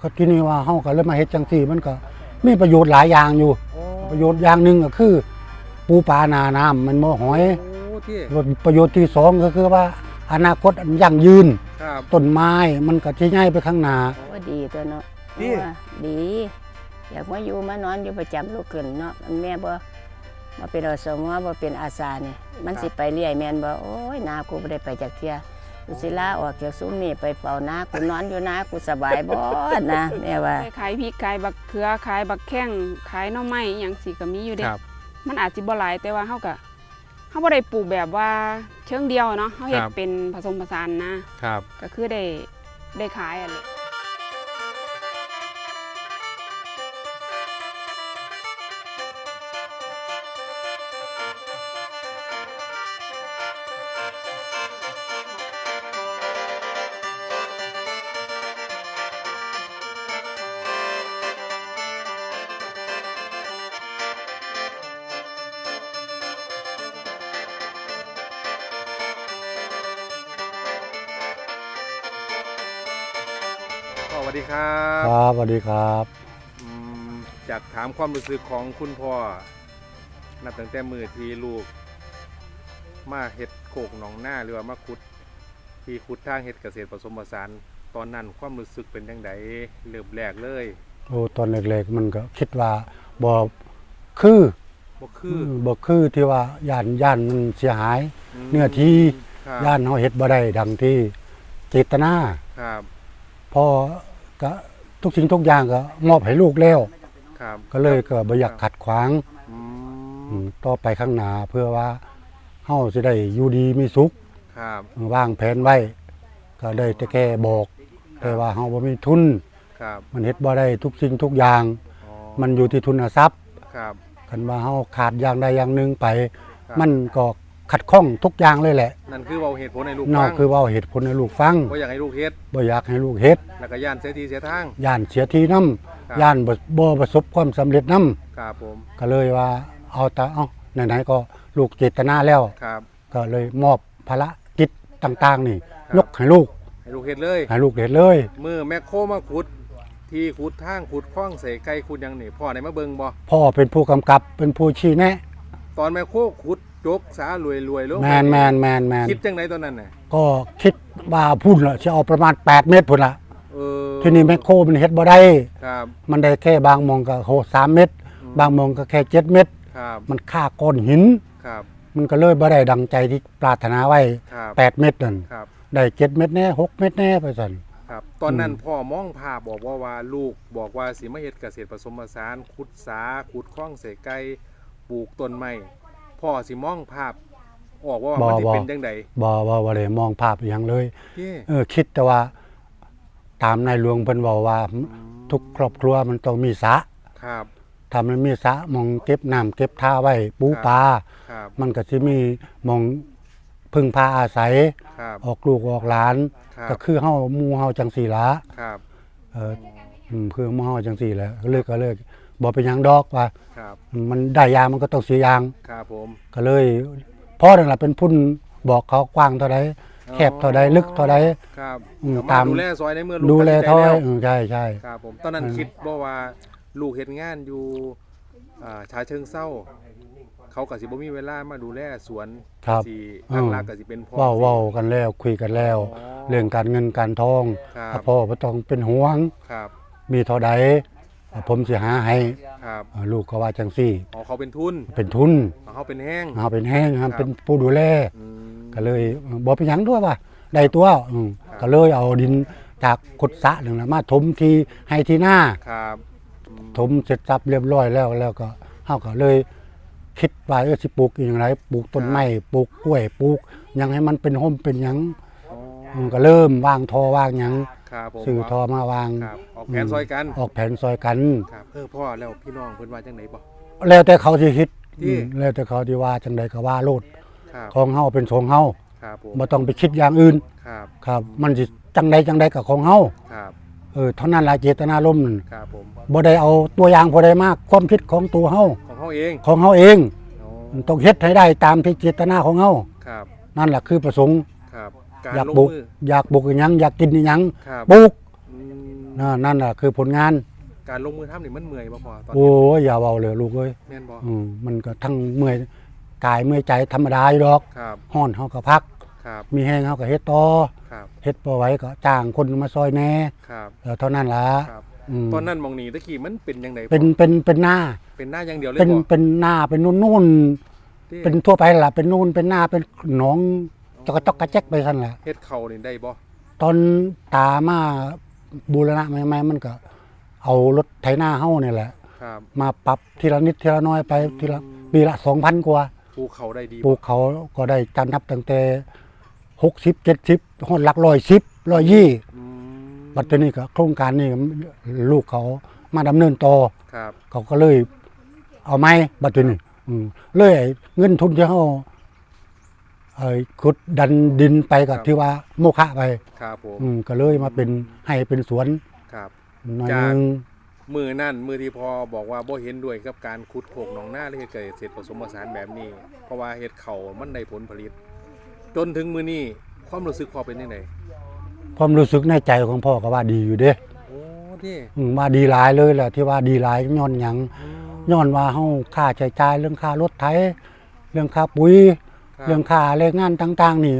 ก็ที่นี่ว่าเฮาก็เลยมาเฮ็ดจังซี่มันก็มีประโยชน์หลายอย่างอยู่ ประโยชน์อย่างหนึ่งก็คือ ปูปลานาน้ำมันบ่หอยโอ้ที่ประโยชน์ที่สองก็คือว่าอนาคตอันยั่งยืนครับต้นไม้มันก็สิใหญ่ไปข้างหน้า ว่าดีตัวเนาะดีว่าดี อยากมาอยู่มานอนอยู่ประจำลูกขึ้นเนาะมันแม่บ่มาเป็นอสมบ่เป็นอาสานี่มันสิไปเรื่อยแม่นบ่โอ้ยนากูบ่ได้ไปจากเที่ย กูสิลาออกจากซุ้มนี่ไปเฝ้านากูนอนอยู่นากูสบายบ่นะแม่ว่าขายพริกขายบักเขือขายบักแข้งขายหน่อไม้อหย่างสิก็มีอยู่เด้ครับมันอาจสิบ่หลายแต่ว่าเฮาก็เฮาบ่ได้ปลูกแบบว่าเชิงเดียวเนาะเฮาเฮ็ดครับเป็นผสมผสานนะครับ ก็คือได้ได้ขายอะไร วัสดีครับครับสวัสดีครับอืมจากถามความรู้สึกของคุณพ่อนับตั้งแต่มือที่ลูก มาเฮ็ดโขกหนองหน้าหรือว่ามาขุด ที่ขุดทางเฮ็ดเกษตรผสมผสานตอนนั้นความรู้สึกเป็นยังไงเริ่มแรกเลยโอ้ตอนเล็กๆมันก็คิดว่าบ่คือบ่คือบ่คือที่ว่าย่านย่านมันเสียหายมเนื้อที่ครับย่านเฮาเฮ็ดบ่ได้ดังที่เจตนาครับ พอ ก็ทุกสิ่งทุกอย่างก็มอบให้ลูกแล้ว ครับก็เลยก็บ่อยากขัดขวางอือืมมต่อไปข้างหน้าเพื่อว่าเฮาสิได้อยู่ดีมีสุขครับวางแผนไว้ ก็ได้แต่แค่บอก แต่ว่าเฮาบ่มีทุน ครับมันเฮ็ดบ่ได้ทุกสิ่งทุกอย่าง อ๋อมันอยู่ที่ทุนทรัพย์ครับ คันว่าเฮาขาดอย่างใดอย่างหนึ่งไป ครับ มันก็ ขัดข้องทุกอย่างเลยแหละนั่นคือเว้าเหตุผลให้ลูกนอฟักงคือเว่าเหตุผลให้ลูกฟังว่าอยากให้ลูกเฮ็ดบ่อยากให้ลูกเฮ็ดแล้วก็ย่านเสียทีเสียทาง ย่านเสียทีน้ำครับย่านบ่บ่ประสบความสำเร็จน้ครับผมำก็เลยว่าเอาแต่เอาไหนๆก็ลูกเจตนาแล้ว ครับ ก็เลยมอบภาระกิจต่าง ๆ นี่ครับ ยกให้ลูกให้ลูกเฮ็ดเลยให้ลูกเฮ็ดเลย มือแมคโครมาขุด ที่ขุดทางขุดคล้องใส่ไก่ขุดหยังนี่พ่อได้มาเบิ่งบ่พ่อเป็นผู้กำกับเป็นผู้ชี้แนะ ตอนแมคโครขุด จกสารวยรวยๆลงแมนแมนแมนแมนคิดจังไดตอนนั้นน่ะก็คิดว่าพุ่นละสิเอาประมาณ 8 เมตรพุ่นละเออทีนี้แมคโครมันเฮ็ดบ่ได้ ครับ มันได้แค่บางหมองก็โห3เมตร อืม บางหมองก็แค่7เมตร ครับมันค่าก้อนหิน ครับมันก็เลยบ่ได้ดังใจที่ปรารถนาไว้ครับ8เมตรนั่นครับได้7เมตรแน่6เมตรแน่ไปสั่น ครับ ตอนนั้นอืมพ่อมองภาพบอกว่าว่าลูกบอกว่าสิมาเฮ็ดเกษตรผสมผสานขุดสาขุดคล้องใส่ไก่ปลูกต้นไม้ พ่อสิมองภาพออกว่ามันสิเป็นจังไดบ่บ่บ่ได้มองภาพอหยังเลยเย้เออคิดแต่ว่า ตามในหลวงเพิ่นเว้าว่า ทุกครอบครัวมันต้องมีสระครับ ถ้ามันมีสระหมองเก็บน้ำเก็บท่าไว้ปูครับ ปลาครับมันก็สิมีหมองพึ่งพาอาศัย ครับออกลูกออกหลาน ครับก็คือเฮาหมู่เฮาจังซี่ล่ะครับ เอออืมคือหมู่เฮาจังซี่แหละก็เลยก็เลย บ่เป็นหยังดอกว่า ครับ มันได้ยางมันก็ต้องเสียยาง ครับผม ก็เลยพ่อนั่นแหละเป็นผู้บอกเขากว้างเท่าใดแคบเท่าใดลึกเท่าใด ครับอืมก็ตามดูแลซอยในเมื่อลูกดูแลตัดสินใจเท่าใดแล้วอืมใช่ใช่ ครับผม ตอนนั้นอืม คิดบ่ว่าลูกเฮ็ดงานอยู่อ่าชาเชิงเศร้า เขาก็สิบ่มีเวลามาดูแลสวนครับ สิอืม หลักๆก็สิเป็นพ่อ เว้าสิเว้ากันแล้วคุยกันแล้ว อ๋อ เรื่องการเงินการทองครับอะพ่อบ่ต้องเป็นห่วง ครับ มีเท่าใดอะ ผมสิหาให้ครับอะลูกก็ว่าจังซี่ อ๋อเขาเป็นทุนเป็นทุนอ๋อเขาเป็นแห้งเฮาเป็นแห้งครัเฮาบ เป็นผู้ดูแลอืม ก็เลยบ่เป็นหยังด้วยว่าได้ตัวอืมครับ ก็เลยเอาดินจากขุดสระนึงน่ะมาถมที่ให้ที่หน้า ครับอืมถมเสร็จสับเรียบร้อยแล้วแล้วก็เฮาก็เลย คิดว่าเออสิปลูกอหย่างไรปลูกต้นไม้ปลูกกล้วยปลูกหยังให้มันเป็นห่มเป็นหยังอ๋ออืมก็เริ่มวางทอวางหยัง ครับผมซื้อทอมาวางครับออกแผนซอยกัน ออกแผนซอยกันครับเออพ่อแล้วพี่น้องเพิ่นว่าจังไดบ่แล้วแต่เขาสิคิดที่อืมแล้วแต่เขาสิว่าจังใดก็ว่าโลดครับของเฮาเป็นของเฮาครับผมบ่ต้องไปคิดอย่างอื่น ครับครับ มันสิจังใดจังใดก็ของเฮาครับเออเท่านั้นล่ะเจตนารมณ์นั่นครับผมบ่ได้เอาตัวอย่างผู้ใดมากความคิดของตัวเฮาของเฮาเองของเฮาเอง อ๋อมันต้องเฮ็ดให้ได้ตามที่เจตนาของเฮาครับนั่นแหละคือประสงค์ครับ การอยากลงปลูกมืออยากปลูกอหยังอยากกินอหยังครับปลูกอืมนั่นนั่นน่ะคือผลงาน การลงมือทำนี่มันเมื่อยบ่พอตอนโอ้นี้ยอย่าเบาเลยลูกเอ้ยแม่นบ่อืมมันก็ทั้งเมื่อยกายเมื่อยใจธรรมดาอยู่ดอกครับฮ้อนเฮาก็พัก ครับมีแห้งเฮาก็เฮ็ดต่อครับเฮ็ดบ่ไหวก็จ้างคนมาซอยแหน่ครับเออเท่านั้นล่ะครับ อืมตอนนั้นหมองนี้ตะกี้มันเป็นยังไงเป็นเป็นเป็นหน้า เป็นหน้าอย่างเดียวเลยเป็นบ่เป็นหน้าเป็นนุ่นๆที่เป็นทั่วไปล่ะเป็นนูนเป็นหน้าเป็นหนอง จอกกระจอกกระแจกไปซั่นแหละเฮ็ดเข่านี่ได้บ่ตอนตามาบูรณะใหม่ๆมันก็ เอารถไถนาเฮานี่แหละ ครับมาปรับทีละนิดทีละน้อยไปอืมทีละปีละ2,000กว่า ปลูกเขาได้ดีปลูกเขาก็ได้จันนับตั้งแต่60 70ฮอดหลักร้อยสิบร้อยยี่อืมบัดนี้ก็โครงการนี้ลูกเขามาดำเนินต่อ ครับ เขาก็เลยเอาไม้บัดนี้อืมเลยไอ้เงินทุนที่เฮา เอ้ยขุดดันดินไปกับ ที่ว่าโมฆะไปครับผม อืมก็เลยมาเป็นให้เป็นสวนครับ หน่อยจากหนึงมือนั่นมือที่พอบอกว่าบ่เห็นด้วยกับการขุดโขกหนองหน้าหรือเฮ็ดเกษตรผสมผสานแบบนี้ เพราะว่าเฮ็ดเขามันได้ผลผลิต จนถึงมือนี้ความรู้สึกพอเป็นยังไงความรู้สึกในใจของพ่อก็ว่าดีอยู่เด้โอ้ที่อืมว่าดีหลายเลยแหละที่ว่าดีหลายย้อนหยังอืมย้อนว่าเฮาค่าใช้จ่ายเรื่องค่ารถไถเรื่องค่าปุ๋ย คบเรื่องค่าแรงงานต่าง ๆ นี่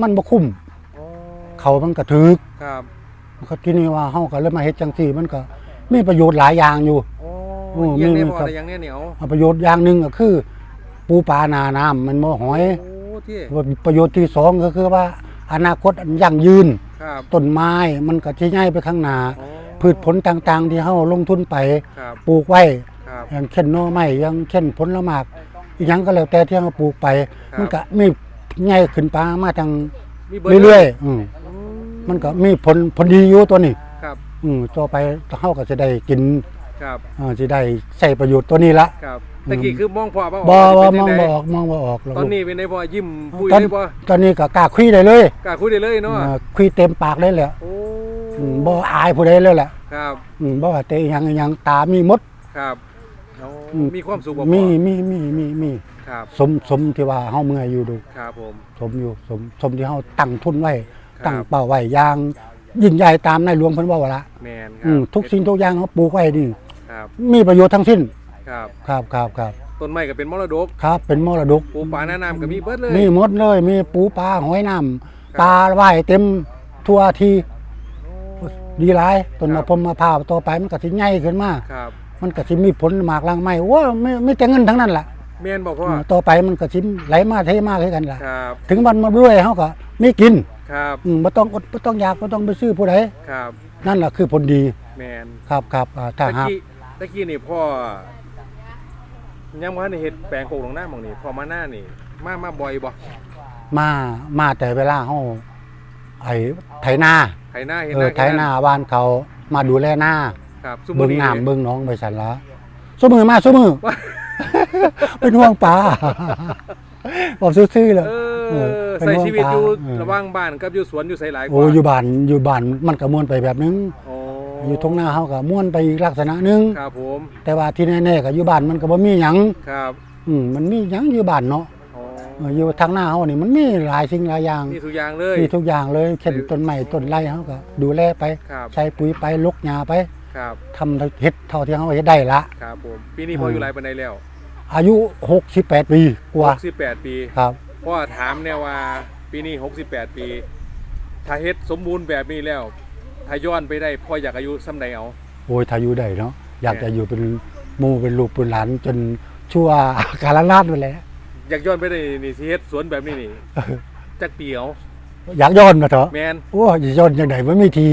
มันบ่คุ้มโอ้เขามันก็ถึกครับก็ที่นี่ว่าเฮาก็เลยมาเฮ็ดจังซี่มันก็มีประโยชน์หลายอย่างอยู่ โอ้โอ้เยี่ยงมีแน่มีพอครับ อะไรอย่างเนี้ยเหนียวเอาประโยชน์อย่างหนึ่งก็คือ ปูปลาหนาน้ำมันบ่หอย โอ้ที่ว่าประโยชน์ที่สองก็คือว่าอนาคตอันยั่งยืนครับต้นไม้มันก็สิใหญ่ไปข้างหน้าโอ้พืชผลต่างๆ ที่เฮาลงทุนไปครับปลูกไว้ ครับอย่างเช่นหน่อไม้อย่างเช่นผลไม้อีก อย่างก็แล้วแต่ที่เราปลูกไป ครับ มันก็มีใหญ่ขึ้นไปมาจังมีเบอร์เรื่อยๆอืมอืมันก็มีผลผลดีอยู่ตัวนี้ครับอืมต่อไปเฮาก็จะได้กินครับเอ่อสิได้ใช้ประโยชน์ตัวนี้ละ ครับอืม ตะกี้คือมองพอป่ะบ่ว่าบ่เป็นมจัองใดบ่ออกมองบ่ออกหรอกตอนนี้เป็นไงพ่อยิ้มปุ้ยตอนเลยป่ะตอนนี้ก็กล้าคุยได้เลยกล้าคุยได้เลยเนาะเอ่อคุยเต็มปากเลยแหละโอ้อืมบ่อายผู้ใดเลยแหละครับอืมบ่ว่าแต่อิหยังอิหยังตามีหมด ครับ โอ้อืมมีความสุขบ่มีพ่อมีมีมีมีครับสมสมที่ว่าเฮาเมื่อยอยู่ดู ครับผม สมอยู่สมสมที่เฮาตั้งทุนไว้ครับ ตั้งเป้าไว้อย่างยิ่งใหญ่ตามในหลวงเพิ่นว่าว่าละแมนคอืรัมทุกสิ่งทุกอย่างเขาปลูกไว้นี่ครับมีประโยชน์ทั้งสิ้นครับ ครับครับครับต้นไม้ก็เป็นมรดกครับเป็นมรดก ปูปลาหน้าน้ำก็มีเบิดเลย มีหมดเลย มีปูปลาหอยน้ำครับปลาว่ายเต็มทั่วทีโอ้ดีหลายต้นครัมะบ พร้าวมะพร้าวต่อไปมันก็สิใหญ่ขึ้นมา ครับ มันก็สิมีผลหมากลางไม้ว้าไม่ไม่แต่เงินทั้งนั้นล่ะแมนบอกพ่ออืมต่อไปมันก็สิไหลมาเทมาคือกันล่ะ ครับ ถึงวันมาด้วยเฮาก็มีกินครับอืมบ่ต้องอดบ่ต้องอยากบ่ต้องไปซื้อผู้ใดครับนั่นล่ะคือผลดีแมนครับครับอ่าถ้าตะหากกี้ตะกี้นี่พ่อยังว่าในเฮ็ดแปลงโคกลงหน้าหมองนี่พอมาหน้านี่ มามาบ่อยบ่มามาแต่เวลาเฮาไอ้ไถนาไถหน้าเห็นเอหอน้าไถนาบ้านเขามาดูแลหน้า ครับซุเบิ่งมื้อน้ำนี่เบิ่งหน้องไปสั่นละซุมือมาซุมือ เป็นห่วงปลาบอกซื่อๆเลย เอเอออเป็นใส่ห่วงชีวิตอยู่ปลาเออ ระหว่างบ้านกับอยู่สวนอยู่ไสหลายกโอ้ว่าอยู่บ้านอยู่บ้านมันก็ม่วนไปแบบนึงโอ้อยู่ทงหน้าเฮาก็ม่วนไปอีกลักษณะหนึง ครับผมแต่ว่าที่แน่ๆก็อยู่บ้านมันก็บ่มีหยังครับอืมมันมีหยังอยู่บ้านเนาะโอ้เอออยู่ทางหน้าเฮานี่มันมีหลายสิ่งหลายอย่างมีทุกอย่างเลยมีทุกอย่างเลยเช่นต้นไม้ต้นไร่เฮาก็ดูแลไป ครับใช้ปุ๋ยไปลกหญ้าไป ครับทำเฮ็ดเท่าที่เฮาเฮ็ดได้ละ ครับผมปีนี้พออยู่หลายปานใดแล้วอายุ 68 ปีกว่า 68 ปีครับเพราะว่าถามเนี่ยว่าปีนี้ 68 ปี ถ้าเฮ็ดสมบูรณ์แบบนี้แล้วถ้าย้อนไปได้พ่ออยากอายุส่ำใดเอาโอ้ยถ้าอยู่ได้เนาะอยากจะอยู่เป็นหมู่เป็นลูกเป็นหลานจนชั่วกาลนานไปแหล้วอยากย้อนไปได้นี่สิเฮ็ดสวนแบบนี้นี่จักปีเอา อยากย้อนมาเถอะแมนโอ้ยย้อนจังไดมันมีที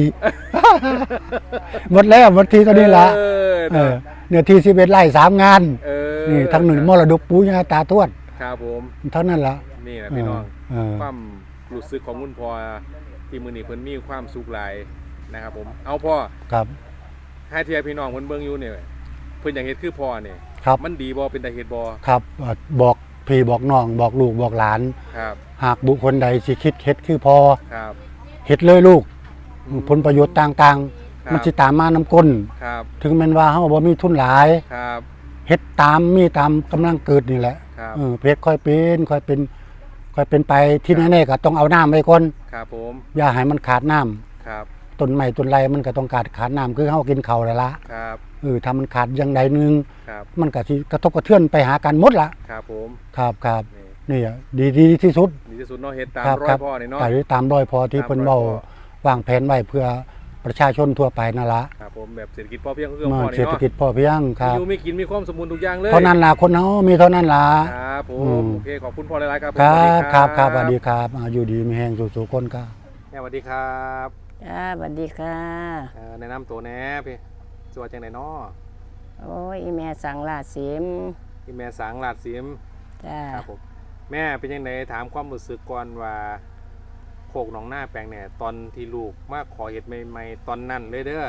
หมดแล้วหมดทีตอนนี้ละเออเออเนี่ยที่11ไร่สามงานเออนี่ทั้งหนึ่งมรดกปู่ย่าตาทวดครับผมเท่านั้นละนี่นะพี่น้องเออความรู้สึกของคุณพ่อที่มื้อนี้เพิ่นมีความสุขหลายนะครับผมเอาพ่อครับให้เทียพี่น้องเพิ่นเบิ่งอยู่เนี่ยเพิ่นอยากเฮ็ดคือพ่อเนี่ยครับมันดีบ่เป็นตาเฮ็ดบ่ครับเอ่อบอก พี่บอกน้องบอกลูกบอกหลาน ครับหากบุคคลใดสิคิดเฮ็ดคือพอครับเฮ็ดเลยลูก ผลประโยชน์ต่างครับๆมันสิตามมานำก้น ครับถึงแม้นว่าเฮาบ่มีทุนหลายครับเฮ็ดตามมีตามกำลังเกิดนี่แหละครับเออเพชรค่อยเป็นค่อยเป็นค่อยเป็นไปที่แน่ๆก็ต้องเอาน้ำไว้ก่อนครับผมอย่าให้มันขาดน้ำครับต้นไม้ต้นไรมันก็ต้องการขาดน้ำคือเฮากินข้าวแล้วละครับ เออถ้ามันขาดอย่างใดหนึง ครับมันก็สิกระทบกระเทือนไปหากันหมดละครับผมครับครับนี่นี่อะดีดีที่สุด ดีที่สุดเนาะเฮ็ดตามครับร้อครัยบพ่อนี่เนาะ แต่ตามรอยพอที่ตามเพิ่นรอยเว้าพ่วางแผนไว้เพื่อประชาชนทั่วไปนั่นละครับผมแบบเศรษฐกิจพอเพียงคือเมื่อพ่อเศรนี่ษฐเนาะกิจพอเพียงครับอยู่มีกินมีความสมบูรณ์ทุกอย่างเลยเท่านั้นล่ะคนเฮามีเท่านั้นล่ะ ครับผอืม มโอเคขอบคุณพ่อหลายๆครับผมครัสวัสดีบครับครับสวัสดีครับอ่าอยู่ดีมีแฮงสู่ๆคนครับ แม่สวัสดีครับจ้าสวัสดีค่ะ เอ่อแนะนำตัวแหน่พี่ สวัสดีจังไหนเนาะโอ้ยอีแม่สั่งลาดสิมพี่แม่สางลาดเสียมจ้าครับผมแม่เป็นยังไงถามความรู้สึกก่อนว่าโคกหนองหน้าแปลงเนี่ยตอนที่ลูกมาขอเห็ดใหม่ๆตอนนั้นเลยเด้อ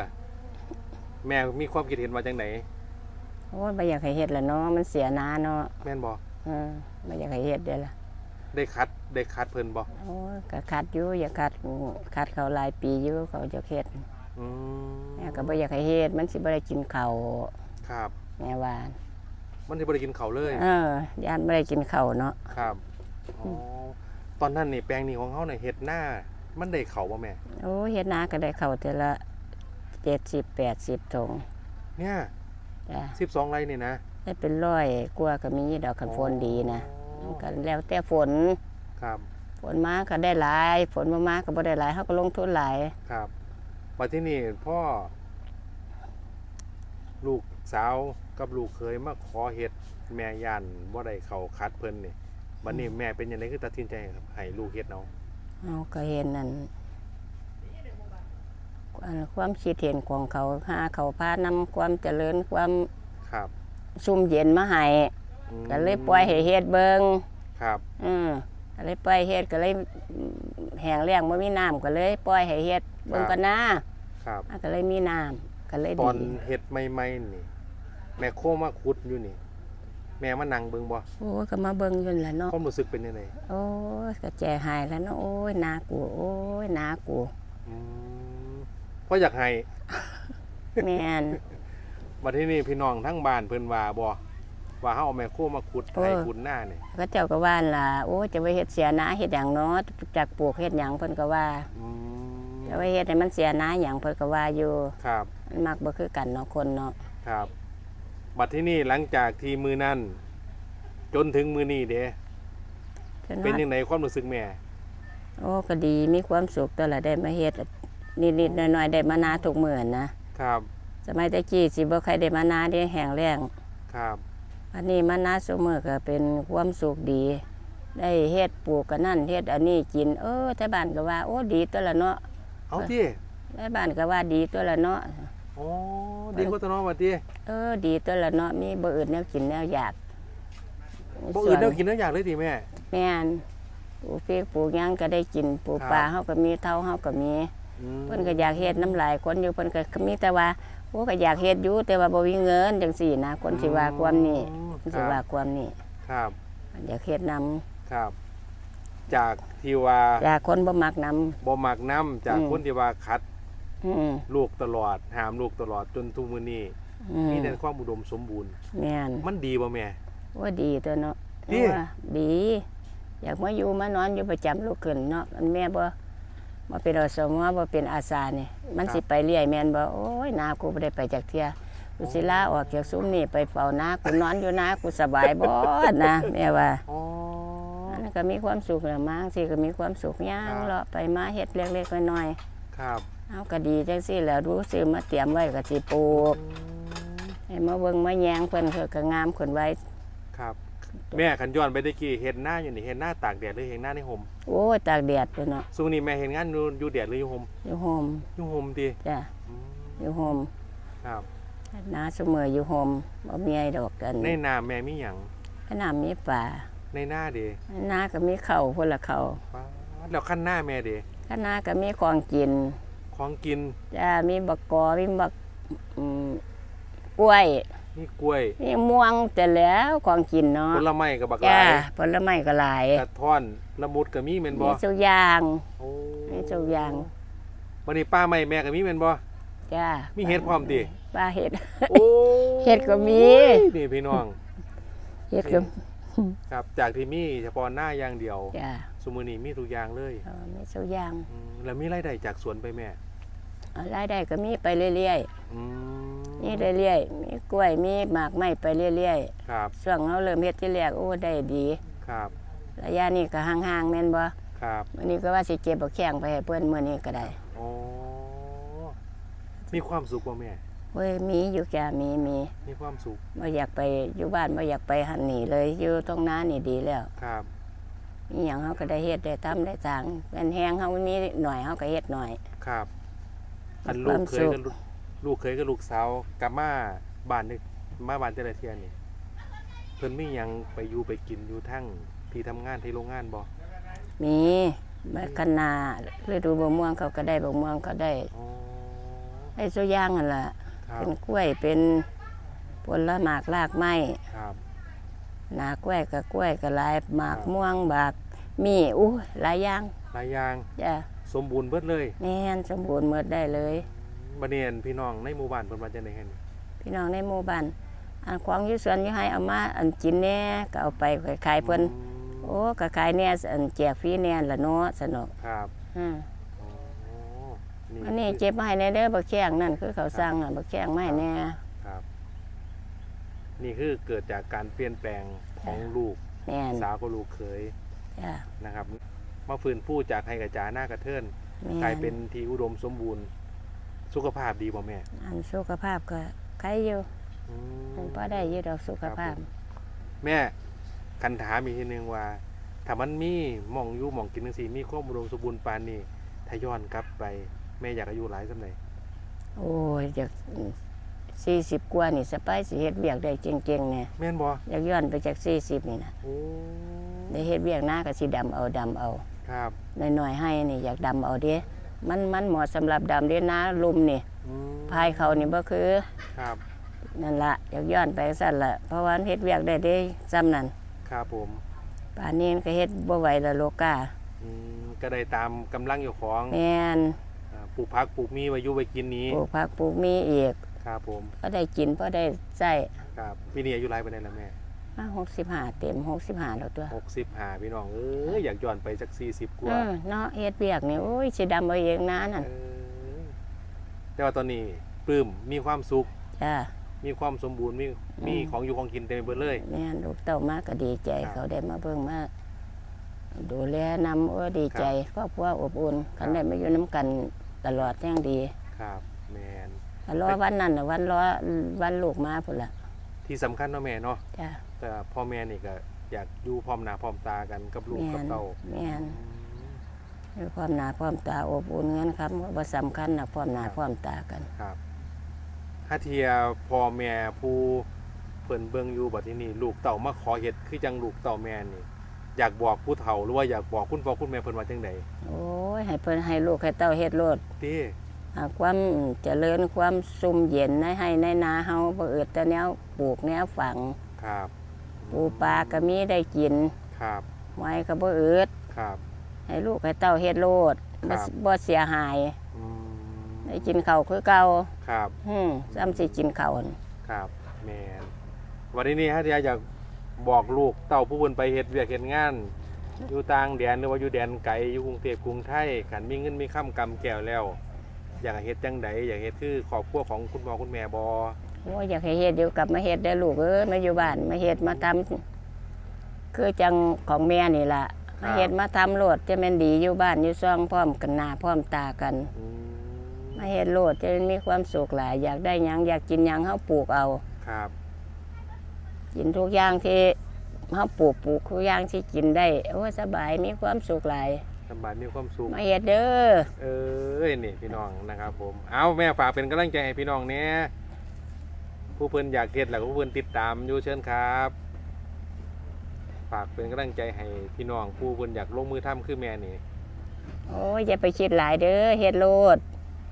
แม่มีความคิดเห็นว่าจังไหนโอ้ยไม่อยากให้เฮ็ดละเนาะมันเสียหนาเนาะแม่นบ่เออไม่อยากให้เฮ็ดเด้อล่ะได้คัดได้คัดเพิ่นบ่โอ้ยก็คัดอยู่อย่าคัดคัดเขาหลายปีอยู่เขาจะเฮ็ด อืมแม่ก็บ่อยากให้เฮ็ดมันสิบ่ได้กินข้าวครับ แม่ว่ามันที่บ่ได้กินข้าวเลยเออย่านบ่ได้กินข้าวเนาะครับอ๋อตอนนั้นนี่แปลงนี้ของเฮาเนี่ยเฮ็ดหน้า มันได้ข้าวบ่แม่ โอ้ยเฮ็ดนาก็ได้ข้าวแต่ละ70 80ถุงเนี่ยจ้า12ไร่นี่นะได้เป็นร้อยกว่าก็มีดอกคันฝนดีนะอ๋อก็แล้วแต่ฝน ครับฝนมาก็ได้หลาย ฝนบ่มาก็บ่ได้หลายเฮาก็ลงทุนหลาย ครับ บัดที่นี่พ่อ ลูกสาวกับลูกเคยมาขอเฮ็ดแม่ย่านบ่ได้เข้าคัดเพิ่นนี่บัดนี้แม่เป็นยังไงคือตัดสินใจครับให้ลูกเฮ็ดเอาเฮาก็เห็นนั่นอันความคิดเห็นของเขาหาเขาพานำความเจริญความครับชุ่มเย็นมาให้อืมก็เลยปล่อยให้เฮ็ดเบิ่งครับ อื อก็เลยปล่อยเฮ็ดก็เลยแห้งแล้งบ่มีน้ำก็เลยปล่อยให้เฮ็ดเบิ่งกันนะครับอะก็เลยมีน้ำก็เลยตดีอนเฮ็ดใหม่ๆนี่แม่โคมาขุดอยู่นี่ แม่มานั่งเบิ่งบ่โอ้ยก็มาเบิ่งอยู่นั่นล่ะเนาะความรู้สึกเป็นยังไงโอ้ยก็แจหายแล้วเนาะโอ้ยนากูโอ้ยนากูอืมเพราะอยากให้แม่นบัดที่นี่พี่น้องทั้งบ้านเพิ่นว่าบ่ ว่าเฮาเอาแม่โคมาขุดเออให้ขุดหน้านี่ก็เจ้าก็ว่านล่ะโอ้ยจะไปเฮ็ดเสียนาเฮ็ดหยังเนาะจากปลูกเฮ็ดหยังเพิ่นก็ว่าอืมจะไปเฮ็ดให้มันเสียนาหยังเพิ่นก็ว่าอยู่ครับมันมักบ่คือกันเนาะคนเนาะครับ บัดที่นี่หลังจากที่มือนั้นจนถึงมือนี้เด้พิ่เป็นว่ายังไงความรู้สึกแม่โอ้ก็ดีมีความสุขตัวละได้มาเฮ็ดนิดๆหน่อยๆได้มานาทุกมื้อนะครับสมัยตะกี้สิบ่ใครได้มานาได้แห้งแล้งครับ อันนี้มานาซุมื้อก็เป็นความสุขดี ได้เฮ็ดปลูกกันนั่นเฮ็ดอันนี้กิน เออแต่บ้านก็ว่า โอ้ดีตัวละเนาะเอาที่แต่บ้านก็ว่าดีตัวละเนาะอ๋อดีกว่าตัวน้องบัดที่เออ ดีตัวละเนาะมีบ่อื่นแนวกินแนวอยากบ่อื่นแนวกินแนวอยากเลยติแม่แม่นปลูกพริกปลูกหยังก็ได้กินปลูกครับปลาเฮาก็มีเท่าเฮาก็มีอืมเพิ่นก็อยากเฮ็ดน้ำลายคนอยู่เพิ่นก็มีแต่ว่า โอ้ก็อยากเฮ็ดอยู่แต่ว่าบ่มีเงินจังซี่นะคนสิว่าความนี้อืมคนสิว่าความนี้ครับ อยากเฮ็ดนำครับ จากที่ว่าอยากคนบ่มักนำ บ่มักน้ำจากอืม คนที่ว่าคัดอืมลูกตลอด หามลูกตลอดจนทุกมื้อนี้อืมมีแต่ความอุดมสมบูรณ์ แม่น มันดีบ่แม่ ว่าดีตัวเนาะดี ว่าดี อยากมาอยู่มานอนอยู่ประจำลูกขึ้นเนาะมันแม่บ่ บ่เป็นอสมบ่เป็นอาสานี่มันสิไปเรื่อยแม่นบ่โอ้ยนากูบ่ได้ไปจากเที่ยกูสิลาออกจากซุ้มนี่ไปเฝ้านากูนอนอยู่นากูสบายบ่นะแม่ว่าอ๋ออันนั้นก็มีความสุขแหละมั้งสิก็มีความสุขย่างครับเลาะไปมาเฮ็ดเล็กๆน้อยครับๆเอาก็ดีจังซี่แหล้วรู้ซื้อมาเตรียมไว้ก็สิปลูกอืมให้มาเบิ่งมาแยงเพิ่นคือก็งามขึ้นไว้ครับ แม่ขันย้อนไปตะกี้เห็นหน้าอยู่นี่เห็นหน้าตากแดดหรือเห็นหน้าในห่มโอ้ยตากแดดพุ่นเนาะซุมนี้แม่เห็นงานอยู่อยู่แดดหรืออยู่ห่มอยู่โฮมอยู่ห่มติจ้ะอืมอยู่โฮมครับ นาเสมออยู่โฮมบ่มีไอ้ดอกกันในนาแม่มีหยังขนาดมีป่าในหน้าเด้นาก็มีข้าวพุ่นละข้าวป๊าดแล้วขั้นหน้าแม่เด้ขนาก็มีของกินของกิน จ้ามีบักกอมีบักอืมกล้วย มีกล้วยมีม่วงแต่แล้วของกินเนาะผลไม้กับบักหจ้าลายผลไม้ก็หลายกระท่อนละมุดก็มีแม่นบ่มีทุกอย่างโอ้มีทุกอย่างวันนี้ป้าใหม่แม่ก็มีแม่นบ่ จ้ามีมีเห็ดพร้อมติ ปลาเห็ด โอ้เห็ดก็มี นี่พี่น้อง เห็ดก็ครับจากที่มีเฉพาะหน้าอย่างเดียวจ้าสมือนี้มีทุกอย่างเลยเออมีทุกอย่างอืมแล้วมีรายได้จากสวนไปแม่อ่ารายได้ก็มีไปเรื่อยอืมๆมีเรื่อยๆมี กล้วยมีหมากไม้ไปเรื่อยครับๆช่วงเราเริ่มเฮ็ดที่แรกโอ้ได้ดี ครับระยะนี้ก็ห่างๆแม่นบ่ครับมื้อนี้ก็ว่าสิเก็บบักแข้งไปให้เพิ่นมื้อนี้ก็ได้โอ้มีความสุขบ่แม่ เว้ยมีอยู่แก่มีมีมีความสุขบ่อยากไปอยู่บ้านบ่อยากไปหันนี่เลยอยู่ตรงหน้านี่ดีแล้วครับมีหยังเฮาก็ได้เฮ็ดได้ทำได้สร้างเป็นแฮงเฮามีหน่อยเฮาก็เฮ็ดหน่อย ครับอันมีลูควากมเคสุยขกับลูกลูกเคยกับลูกสาวกลับมา บ้านนึกมาบ้านแต่ละเที่ยนี่เพิ่นมีหยังไปอยู่ไปกินอยู่ทั้งที่ทำงานที่โรงงานบ่มีใบคะนาฤดูบะม่วงเขาก็ได้บะม่วงก็ได้อ๋อให้สุอย่างนั่นล่ะ ครับเป็นกล้วยเป็นผลหมากรากไม้ครับหนากล้วยกับกล้วยกับลายหมากม่วงบากมีอู้หลายอย่างหลายอย่างจ้ะสมบูรณ์เบิดเลยแม่นสมบูรณ์หมดได้เลย บัดนี้อั่นพี่น้องในหมู่บ้านเพิ่นว่าจังได๋หั่นนี่ พี่น้องในหมู่บ้านอันของอยู่สวนอยู่ให้เอามาอันกินแหน่ก็เอาไปขายๆเพิ่นอืมโอ้ก็ขายแหน่อันแจกฟรีแหน่ละเนาะสนุกครับอืมอ๋ออันนี้คือเก็บมาให้แหน่เด้อบักแข้งนั่นคือเขาสั่งอะบักแข้งมาให้แหน่ครับ นี่คือเกิดจากการเปลี่ยนแปลงของลูกแม่นสาวกับลูกเขยจ้ะนะครับมาฟื้นฟูจากให้กระจาหน้ากระเทินแม่กลายเป็นที่อุดมสมบูรณ์ สุขภาพดีบ่แม่ อันสุขภาพก็ ใครอยู่อืมมันพอได้อยู่ดอกสุขภาพ แม่คันถามอีกทีนึงว่าถ้ามันมีหมองอยู่หมองกินจังซี่มีความอุดมสมบูรณ์ปานนี้ถ้าย้อนกลับไปแม่อยากอายุหลายสำไหนโอ้ยจากสี่สิบกว่านี่สไปสิเฮ็ดเบียกได้เก่งๆเนี่ยแม่นบ่อยากย้อนไปจากสี่สิบนี่นะโอ้ได้เฮ็ดเบียกหน้าก็สิดำเอาดำเอา ครับน้อยๆให้นี่อยากดำเอาเด้มันมันเหมาะสำหรับดำเด้หน้าลุมนี่อืม พายเขานี่บ่คือครับนั่นละอยากย้อนไปสั่นละเพราะว่าเฮ็ดเบียกได้เด้ซ้ำนั่นครับผมป่านนี้มันก็เฮ็ดบ่ไหวละโลกาอืมก็ได้ตามกำลังอยู่ของแม่นอ่าปลูกผักปลูกมีไว้อยู่ไว้กินนี้ปลูกผักปลูกมีอีกครับผมก็ได้กินพอได้ใช้ครับปีนี้อายุหลายปานใดแล้วแม่มา65เต็ม65แล้วตัว65พี่น้องเอ้ยอยากย้อนไปสัก40กเอว่าอเนาะเฮ็ดเบียกนี่โอ้ยสิดำเอาเองนะนั่นเออ แต่ว่าตอนนี้ปลื้มมีความสุข จ้ามีความสมบูรณ์มีมีของอยู่ของกินเต็มไปหมดเลย แม่นลูกเต้ามาก็ดีใจ ครับ เขาได้มาเบิ่งมาดูแลนำโอ้ดีใจครอบครัวอบอุ่นครักับนได้มาอยู่น้ำกันตลอดอย่างดีครับแมนก็รอวันนั้นน่ะวันรอวันลูกมาพุ่นล่ะที่สำคัญเนาะแม่เนาะจ้าแต่พ่อแม่นี่ก็อยากอยู่พร้อมหน้าพร้อมตากันกับลูกแม่กับนเต้าแม่นมี ความหนาความตาอบอุ่นเงินครับว่าสำคัญนะความหนาความตากันครับถ้าเทียพ่อแม่ผู้เพิ่นเบิ่งอยู่บัดที่นี่ลูกเต่ามาขอเฮ็ดคือจังลูกเต่าแม่นี่อยากบอกผู้เฒ่าหรือว่าอยากบอกคุณพ่อคุณแม่เพิ่นว่าจังไดโอ้ยให้เพิ่นให้ลูกให้เต้าเฮ็ดโลดติหาความเจริญความซุ่มเย็นในให้ในนาเฮาบ่เอิดแต่แนวปลูกแนวฝังครับ ปูปลาก็มีได้กินครับไว้ก็บ่เอิดครับ ให้ลูกให้เต้าเฮ็ดโลดบ่ครับ บ่เสียหายอืมได้กินข้าวคือเก่าครับฮึมซ้ำสิกินข้าวนั่นครับแมนวันนี้นี่ฮะที่อยากบอกลูกเต่าผู้เพิ่นไปเฮ็ดเวียกเฮ็ดงาน อยู่ต่างแดนหรือว่าอยู่แดนไกลอยู่กรุงเทพกรุงไทยขันมีเงินมีค่ำกำแก้วแล้ว อยากให้เฮ็ดจังใดอยากเฮ็ดคือครอบครัวของคุณพ่อคุณแม่บ่โอ้ยอยากให้เฮ็ดเดี๋ยวกลับมาเฮ็ดได้อลูกเอ้ยมาอยู่บ้านมาเฮ็ดมาทำคือจังของแม่นี่ล่ะ มาเฮ็ดมาทำโลดจะแม่นดีอยู่บ้านอยู่ซ่องพร้อมกันหน้าพร้อมตากัน อืมมาเฮ็ดโลดจะมีความสุขหลายอยากได้หยังอยากกินหยังเฮาปลูกเอา ครับกินทุกอย่างที่เฮาปลูกปลูกทุกอย่างที่กินได้โอ้ยสบายมีความสุขหลายสำบายมีความสุข มาเฮ็ดเด้อเอ้ยนี่พี่น้องนะครับผม เอาแม่ฝากเป็นกำลังใจให้พี่น้องเนี่ยผู้เพิ่นอยากเฮ็ดแล้วก็ผู้เพิ่นติดตามอยู่เชิญครับ ฝากเป็นกำลังใจให้พี่น้องผู้เพิ่นอยากลงมือทำคือแม่นี่โอ้ยอย่าไปคิดหลายเด้อเฮ็ดโลด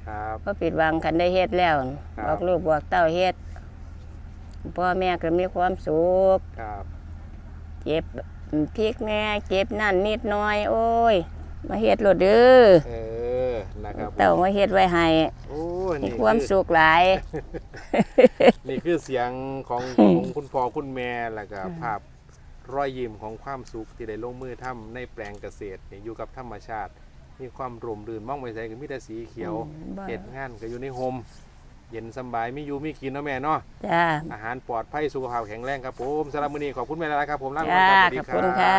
ครับบ่ผิดหวังกันได้เฮ็ดแล้วครับ บอกลูกบอกเต้าเฮ็ดพ่อแม่ก็มีความสุขครับเจ็บพริกแหน่เจ็บนั่นนิดหน่อย โอ้ย มาเฮ็ดโลดเด้อเออนะครับผมเต้ามาเฮ็ดไว้ให้โอ้ยมีนี่ความคือสุขหลาย นี่คือเสียงของ ของคุณพ่อคุณแม่แล้วก็ภาพ รอยยิ้มของความสุขที่ได้ลงมือทำในแปลงเกษตรนี่อยู่กับธรรมชาติ มีความร่มรื่นมองไปใส่ก็มีแต่สีเขียวอืมบ่เฮ็ดงานก็อยู่ในโฮมเย็นสำบายมีอยู่มีกินเนาะแม่เนาะจ้าอาหารปลอดภัยสุขภาพแข็งแรงครับผมสำหรับมื้อนี้ขอบคุณแม่หลายๆครับผมลาไปจ้าก่อนครับสวัสดีขอบคุณค่ะ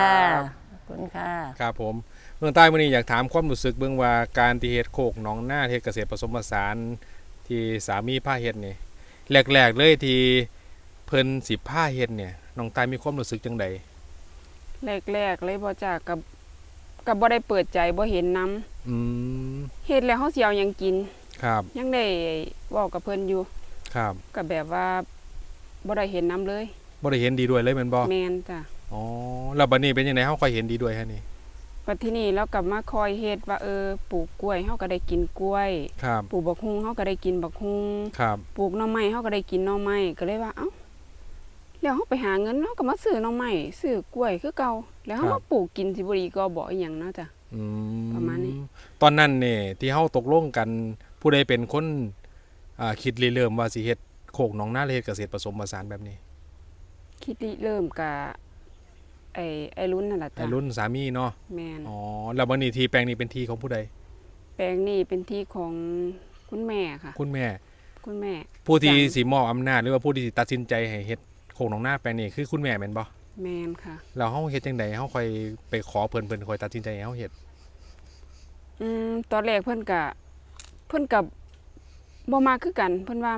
ขอบคุณค่ะครับผมเมืองใต้มื้อนี้อยากถามความรู้สึกเบิ่งว่าการที่เฮ็ดโคกหนองนาเฮ็ดเกษตรผสมผสานที่สามีพาเฮ็ดนี่แรกๆเลยที่เพิ่นสิพาเฮ็ดเนี่ย น้องใต้มีความรู้สึกจังใดแรกๆเลยบ่จ้ากับกับบ่ได้เปิดใจบ่เห็นนํอืมเฮ็ดแล้วเฮาสิเอาหยังกิน ครับยังได้เว้ากับเพิ่นอยู่ครับก็แบบว่าบ่ได้เห็นนํเลยบ่ได้เห็นดีด้วยเลยแม่นบ่แม่นจ้ะอ๋อแล้วบัดนี้เป็นจังไดเฮาค่อยเห็นดีด้วยฮะนี่ปัจที่นี่เรากลับมาคอยเฮ็ดว่าเออปลูกกล้วยเฮาก็ได้กินกล้วย ครับปลูกบักฮุงเฮาก็ได้กินบักฮุง ครับปลูกหน่อไม้เฮาก็ได้กินหน่อไม้ก็เลยว่าเอ้า แล้วเฮาไปหาเงินเฮาก็มาซื้อหน่อไม้ซื้อกล้วยคือเก่าแล้วเฮามาปลูกกินสิบ่ดีก็บ่อีหยังเนาะจ้ะ อืมประมาณนี้ ตอนนั้นเนี่ยที่เฮาตกลงกันผู้ใดเป็นคนอ่าคิดริเริ่มว่าสิเฮ็ดโคกหนองนาหรือเฮ็ดเกษตรผสมผสานแบบนี้คิดริเริ่มกะไอ้ไอ้รุ่นนั่นล่ะจ้ะไอ้รุ่นสามีเนาะแม่นอ๋อแล้วบัดนี้ที่แปลงนี้เป็นที่ของผู้ใดแปลงนี้เป็นที่ของคุณแม่ค่ะ คุณแม่ คุณแม่ ผู้ที่จ้ะ สิมอบอำนาจหรือว่าผู้ที่สิตัดสินใจให้เฮ็ดโคกหนองนาแปลงนี้คือคุณแม่แม่นบ่แม่นค่ะ แล้วเฮาเฮ็ดจังไดเฮาค่อยไปขอเพิ่นเพิ่นค่อยตัดสินใจให้เฮาเฮ็ดอืมตอนแรกเพิ่นก็เพิ่นก็บ่มาคือกัน เพิ่นว่า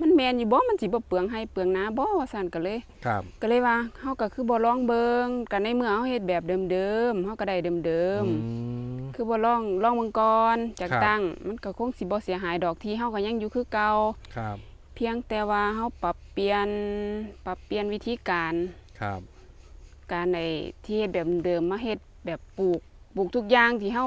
มันแม่นอยู่บ่มันสิบ่เปลืองให้เปลืองนาบ่ว่าซั่นก็เลย ครับก็เลยว่าเฮาก็คือบ่ลองเบิงก็ในเมื่อเฮาเฮ็ดแบบเดิมๆเฮาก็ได้เดิมอืมๆคือบ่ลองลองเบิ่งก่อนจากครับ ตั้ง มันก็คงสิบ่เสียหายดอกที่เฮาก็ยังอยู่คือเก่าครับ เพียงแต่ว่าเฮาปรับเปลี่ยนปรับเปลี่ยนวิธีการครับ การในที่เฮ็ดแบบเดิมมาเฮ็ดแบบปลูกปลูกทุกอย่างที่เฮา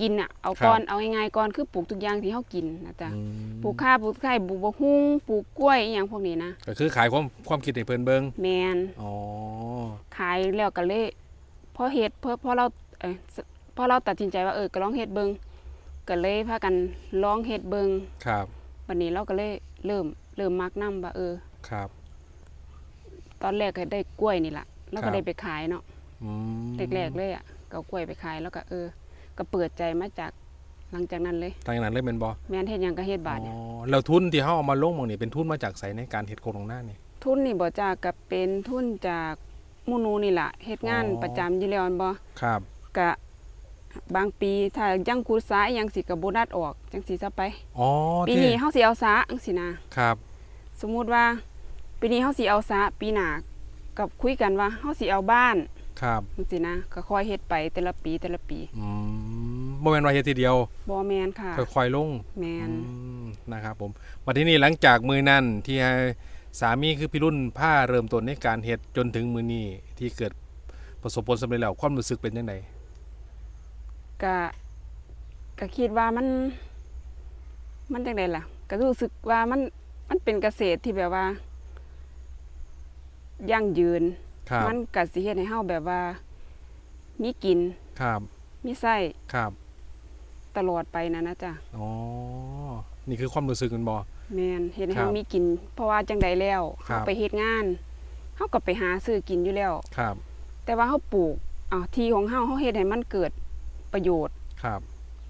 กินอะเอาก่อนเอาง่ายๆก่อนคือปลูกทุกอย่างที่เฮากินนะจ๊ะอืมปลูกข้าวปลูกไข่ปลูกบะฮุ่งปลูกกล้วยอหย่างพวกนี้นะก็คือขายความความคิดให้เพิ่นเบิ่งแมนอ๋อขายแล้วก็เลยพอเฮ็ดเพื่อพอเราเอ้ยสพอเราตัดสินใจว่าเออก็ลองเฮ็ดเบิงก็เลยพากันลองเฮ็ดเบิงครับ วันนี้เราก็เลยเริ่มเริ่มมักนํว่าเออ ครับ ตอนแรกก็ได้กล้วยนี่ล่ะแล้วครัก็บ ได้ไปขายเนาะอืมแรกๆเลยอะก็เอากล้วยไปขายแล้วก็เออ ก็เปิดใจมาจากหลังจากนั้นเลยทางนั้นเลยแม่นบ่แม่นเฮ็ดหยังก็เฮ็ดบาทอ๋เนี่ยอแล้วทุนที่เฮาเอามาลงหมองนี่เป็นทุนมาจากไสในการเฮ็ดโครงหนองนานี่ ทุนนี่บ่จ้าก็เป็นทุนจากหมู่หนูนี่ล่ะเฮ็ดงานอ๋อ ประจำอยู่แล้วแม่นบ่ครับก็ บางปีถ้ายังคูดสายยังสิก็บ่นัดออกจังสิซะไป อ๋อปีที่นี้เฮาสิเอาสาจังสินะครับ สมมุติว่า ปีนี้เฮาสิเอาสาปีหน้ากับคุยกันว่าเฮาสิเอาบ้านครับจังสินะก็ค่อยเฮ็ดไปแต่ละปีแต่ละปีอืมบ่แม่นว่าเฮ็ดทีเดียวบ่แม่นค่ะค่อยๆลงแม่นอืมนะครับผมมาที่นี่หลังจากมือนั้นที่ให้สามีคือพี่รุ่นผ้าเริ่มต้นในการเฮ็ดจนถึงมือนี้ที่เกิดประสบผลสำเร็จแล้วความรู้สึกเป็นจังได ก็ก็คิดว่ามัน มันจังไดล่ะ ก็รู้สึกว่ามันมันเป็นเกษตรที่แบบว่ายั่งยืน ครับมันก็สิเฮ็ดให้เฮาแบบว่า มีกิน ครับมีไส้ครับตลอดไปนะนะจ๊ะอ๋อนี่คือความรู้สึกมันบ่ แม่นเฮ็ดให้ครัเฮาบมีกิน เพราะว่าจังใดแล้วครัเฮาบ ไปเฮ็ดงานเฮาก็ไปหาซื้อกินอยู่แล้ว ครับ แต่ว่าเฮาปลูกอ่าที่ของเฮาเฮาเฮ็ดให้มันเกิด ประโยชน์ครับ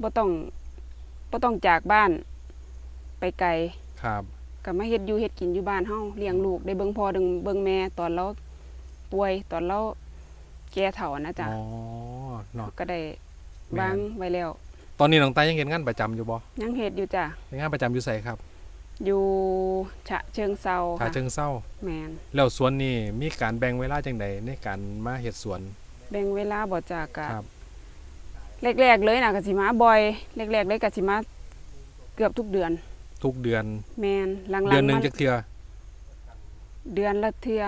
บ่ต้องบ่ต้องจากบ้านไปไกลครับก็มาเฮ็ดอยู่เฮ็ดกินอยู่บ้านเฮาเลี้ยงลูกได้เบิ่งพ่อดึงเบิ่งแม่ตอนเราป่วยตอนเราแก่เฒ่านะจ๊ะอ๋อเนาะก็ได้แม่นวางไว้แล้ว ตอนนี้น้องตายยังเฮ็ดงานประจำอยู่บ่ยังเฮ็ดอยู่จ้ะเฮ็ดงานประจำอยู่ไสครับ อยู่ฉะเชิงเซาถ้าค่ะเชิงเศร้าแม่นแล้วสวนนี่มีการแบ่งเวลาจังใดในการมาเฮ็ดสวน แบ่งเวลาบ่จากกะครับ แรกๆเลยน่ะก็สิมาบ่อยแรกๆเลยก็สิมาเกือบทุกเดือน ทุกเดือน แม่นหลังๆเดือนหนึงมาจักเทื่อเดือนละเทื่อ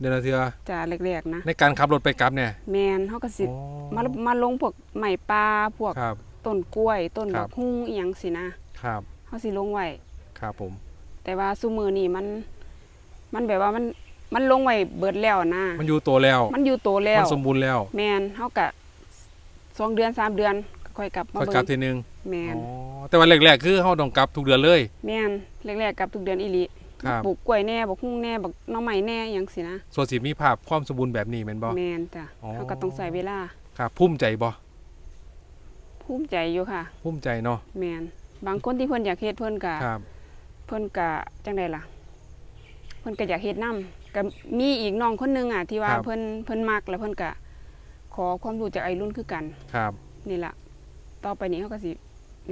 เดือนละเทื่อจ้ะแรกๆนะในการขับรถไปกลับเนี่ย แม่นเฮาก็สิอ๋อมามาลงพวกไม้ป่าพวกครับ ต้นกล้วย ต้นครับับ กฮุ่งอีหยังสินะครับเฮาสิลงไว้ครับผม แต่ว่าซุมื้อนี้มัน มันแบบว่ามันมันลงไว้เบิดแล้วนะมันอยู่ตัวแล้ว มันอยู่โตแล้ว มันสมบูรณ์แล้ว แม่นเฮาก็ สองเดือนสามเดือนก็ค่อยกลับมาค่อยเบิ่กลับงทีนึงแม่นอ๋อแต่ว่าแรกๆคือเฮาต้องกลับทุกเดือนเลย แม่นแรกๆกลับทุกเดือนอีหลีครับ ปลูกกล้วยแหน่บักฮุ่งแหน่บักหน่อไม้แหน่อหยังสินะส่วนสิมีภาพความสมบูรณ์แบบนี้แม่นบ่ แม่นจ้ะอ๋อเฮาก็ต้องใช้เวลาครับภูมิใจบ่ถภูมิใจอยู่ค่ะ ภูมิใจเนาะแมนบางคนที่เพิ่นอยากเฮ็ดเพิ่นก็ครับ เพิ่นก็จังไดล่ะ เพิ่นก็อยากเฮ็ดนํก็มีอีกน้องคนหนึงอะที่ว่าครับ เพิ่นเพิ่นมักแล้วเพิ่นก็ ขอความรู้จากไอ้รุ่นคือกันครับนี่ล่ะต่อไปนี้เขาก็สิ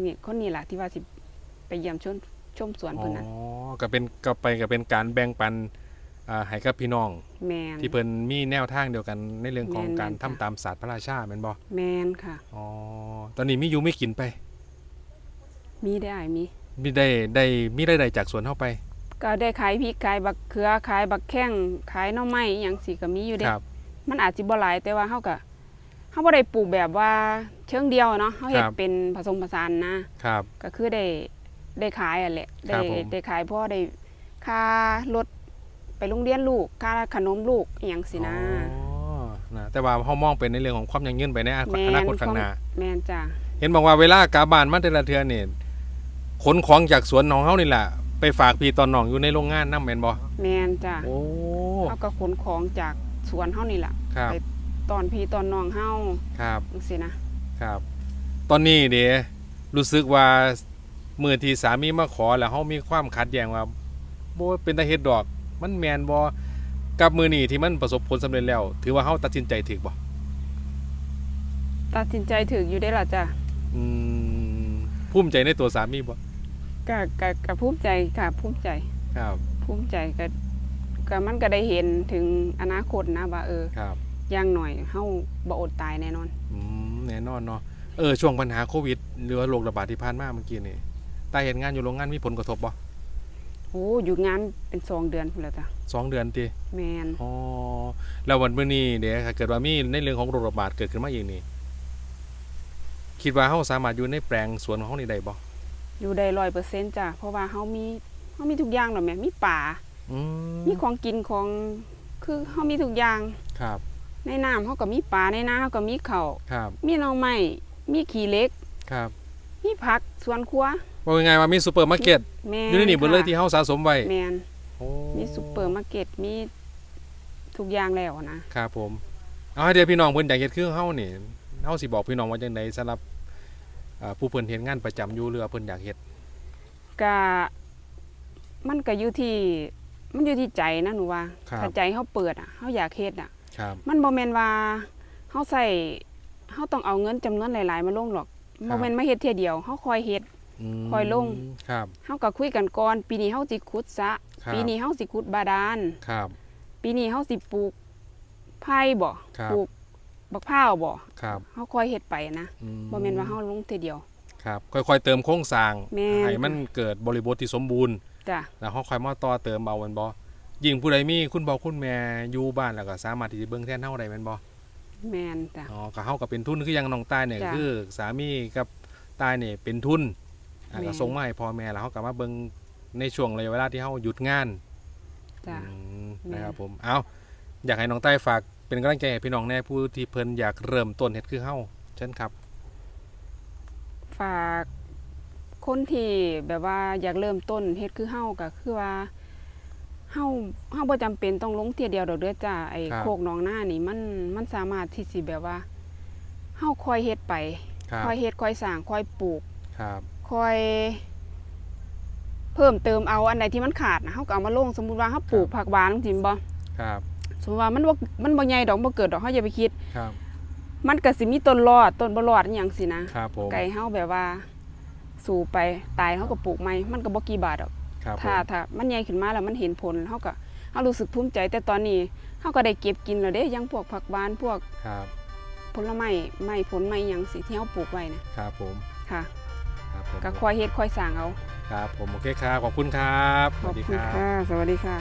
นี่คนนี้ล่ะที่ว่าสิไปเยี่ยมชมชมสวนอ๋อเพิ่นน่ะก็เป็นก็ไปก็เป็นการแบ่งปันอ่าให้กับพี่น้อง แมน ที่เพิ่นมีแนวทางเดียวกันในเรื่องของแม่นๆการทำจ้ะตามศาสตร์พระราชาแม่นบ่แมนค่ะ อ๋อตอนนี้มีอยู่ไม่กินไป มีได้มี มีได้ได้มีรายได้จากสวนเฮาไปก็ได้ขายพริกขายบักเขือขายบักแข้งขายหน่อไม้อหย่างสิก็มีอยู่เด้ ครับ มันอาจสิบ่หลายแต่ว่าเฮาก็ เฮาบ่ได้ปลูกแบบว่าเชิงเดียวเนาะเฮาเฮ็ดครับเป็นผสมผสานนะครับ ก็คือได้ได้ขายอะแหละคได้รับผมได้ขายเพราะได้ค่ารถไปโรงเรียนลูกค่าขนมลูกอหย่างสินะอ๋อนะแต่ว่าเฮามองเป็นในเรื่องของความยั่งยืนไปในอแม่นอนาคตข้างหน้าแม่นจ้ะเห็นบอกว่าเวลากาบานมาแต่ละเทื่อนี่ขนของจากสวนของเฮานี่แหละไปฝากพี่ตอนน้องอยู่ในโรงงานนำแม่นบ่แม่นจ้ะโอ้เฮาก็ขนของจากสวนเฮานี่ล่ะครับไป ตอนพี่ตอนน้องเฮาครับ จังซี่นะครับ ตอนนี้เด้รู้สึกว่ามือที่สามีมาขอแล้วเฮามีความขัดแย้งว่าบ่เป็นตาเฮ็ดดอก มันแม่นบ่กับมือนี้ที่มันประสบผลสำเร็จแล้ว ถือว่าเฮาตัดสินใจถูกบ่ตัดสินใจถึกอยู่ได้ล่ะจ้ะอืมภูมิใจในตัวสามีบ่ก็ก็ก็ภูมิใจค่ะภูมิใจ ครับภูมิใจก็ก็มันก็ได้เห็นถึงอนาคตนะว่าเออ ครับ อย่างหน่อยเฮาบ่อดตายแน่นอน อืมแน่นอนเนาะเออช่วงปัญหาโควิดหรือว่าโรคระบาดที่ผ่านมาเมื่อกี้นี่ตาเห็นงานอยู่โรงงานมีผลกระทบบ่โอ้อยู่งานเป็นสองเดือนพุ่นแล้วจ้ะสองเดือนติแมนอ๋อแล้ววันมื้อนี้เดี๋ยวถ้าเกิดว่ามีในเรื่องของโรคระบาดเกิดขึ้นมาอีกนี่ คิดว่าเฮาสามารถอยู่ในแปลงสวนของเฮานี่ได้บ่อยู่ได้ร้อยเปอร์เซ็นต์จ้ะเพราะว่าเฮามีเฮามีทุกอย่างดอกแหม่มีป่า อืมมีของกินของคือเฮามีทุกอย่าง ครับ ในน้ำเฮาก็มีปลาในนาเฮาก็มีข้าวครับมีหน่อไม้มีขี้เหล็กครับมีผักสวนครัวว่าง่ายๆว่ามีซูเปอร์มาร์เก็ตแม่นอยู่ในนี่เบิดเลยค่ะที่เฮาสะสมไว้แม่นโอ้มีซุปเปอร์มาร์เก็ตมีทุกอย่างแล้วนะครับผมเอาให้เดี๋ยวพี่น้องเพิ่นอยากเฮ็ดคือเฮานี่เฮาสิบอกพี่น้องว่าจังไดสำหรับอ่าผู้เพิ่นเฮ็ดงานประจำอยู่หรือว่าเพิ่นอยากเฮ็ดก็มันก็อยู่ที่มันอยู่ที่ใจนะหนูว่าครับถ้าใจเฮาเปิดอะเฮาอยากเฮ็ดอะ ครับ มันบ่แม่นว่าเฮาใส่เฮาต้องเอาเงินจำนวนหลายๆ มาลงหรอกครับบ่แม่นมาเฮ็ดเที่ยเดียวเฮาคอยเฮ็ด มค่อยลง ครับ เฮาก็คุยกันก่อนปีนี้เฮาสิขุดสระครับ ปีนี้เฮาสิขุดบาดาลครับ ปีนี้เฮาสิปลูกไผ่บ่ครับ ปลูกบักพร้าวบ่ครับเฮาคอยเฮ็ดไปนะอืบ่แม่นว่าเฮาลงเที่ยเดียว ครับ ค่อยๆเติมโครงสร้างแม่น ให้มันเกิดบริบทที่สมบูรณ์ จ้ะแล้วเฮาค่อยมาต่อเติมเอาแม่นบ่ ยิ่งผู้ใดมีคุณพ่อคุณแม่อยู่บ้านแล้วก็สามารถที่จะเบิ่งแทนเฮาได้แม่นบ่แม่นจ้ะ อ๋อก็เฮาก็เป็นทุนคืออย่างน้องตายเนี่ยจ้ะคือสามีกับตายเนี่ยเป็นทุนอะแม่น ก็ส่งมาให้พ่อแม่แล้วเฮาก็มาเบิ่งในช่วงระยะเวลาที่เฮาหยุดงานจ้ะ อืมแม่น นะครับผมเอาอยากให้น้องใต้ฝากเป็นกำลังใจให้พี่น้องแน่ผู้ที่เพิ่นอยากเริ่มต้นเฮ็ดคือเฮาเช่นครับ ฝากคนที่แบบว่าอยากเริ่มต้นเฮ็ดคือเฮาก็คือว่า เฮาเฮาบ่จำเป็นต้องลงเที่ยเดียวดอกเด้อจ้าไอ้ครับ โคกหนองหน้านี่มันมันสามารถที่สิแบบว่าเฮาคอยเฮ็ดไปครับคอยเฮ็ดคอยสร้างคอยปลูก ครับคอย เพิ่มเติมเอาอันใดที่มันขาดนะเฮาก็เอามาลงสมมุติว่าเฮาปลูกผักหวานจริงบ่ครับสมมุติว่ามันบ่มันบ่ใหญ่ดอกบ่เกิดดอกเฮาอย่าไปคิด ครับมันก็สิมีต้นรอดต้นบ่รอดอหยังสินะ ครับผมไก่เฮาแบบว่า สู่ไปตายเฮาก็ปลูกใหม่มันก็บ่กี่บาทดอก ครับผถ้ามถ้ามันใหญ่ขึ้นมาแล้วมันเห็นผลเฮาก็เฮารู้สึกภูมิใจ แต่ตอนนี้เฮาก็ได้เก็บกินแล้วเด้อยังพวกผักหวานพวกครับผลไม้ไม้ผลไม้หยังสิที่เฮาปลูกไว้นะครับผมค่ะครับผมก็คอยเฮ็ดคอยสร้างเอาครับผมโอเคครับขอบคุณครับขอบคุณค่ะ สวัสดีค่ะ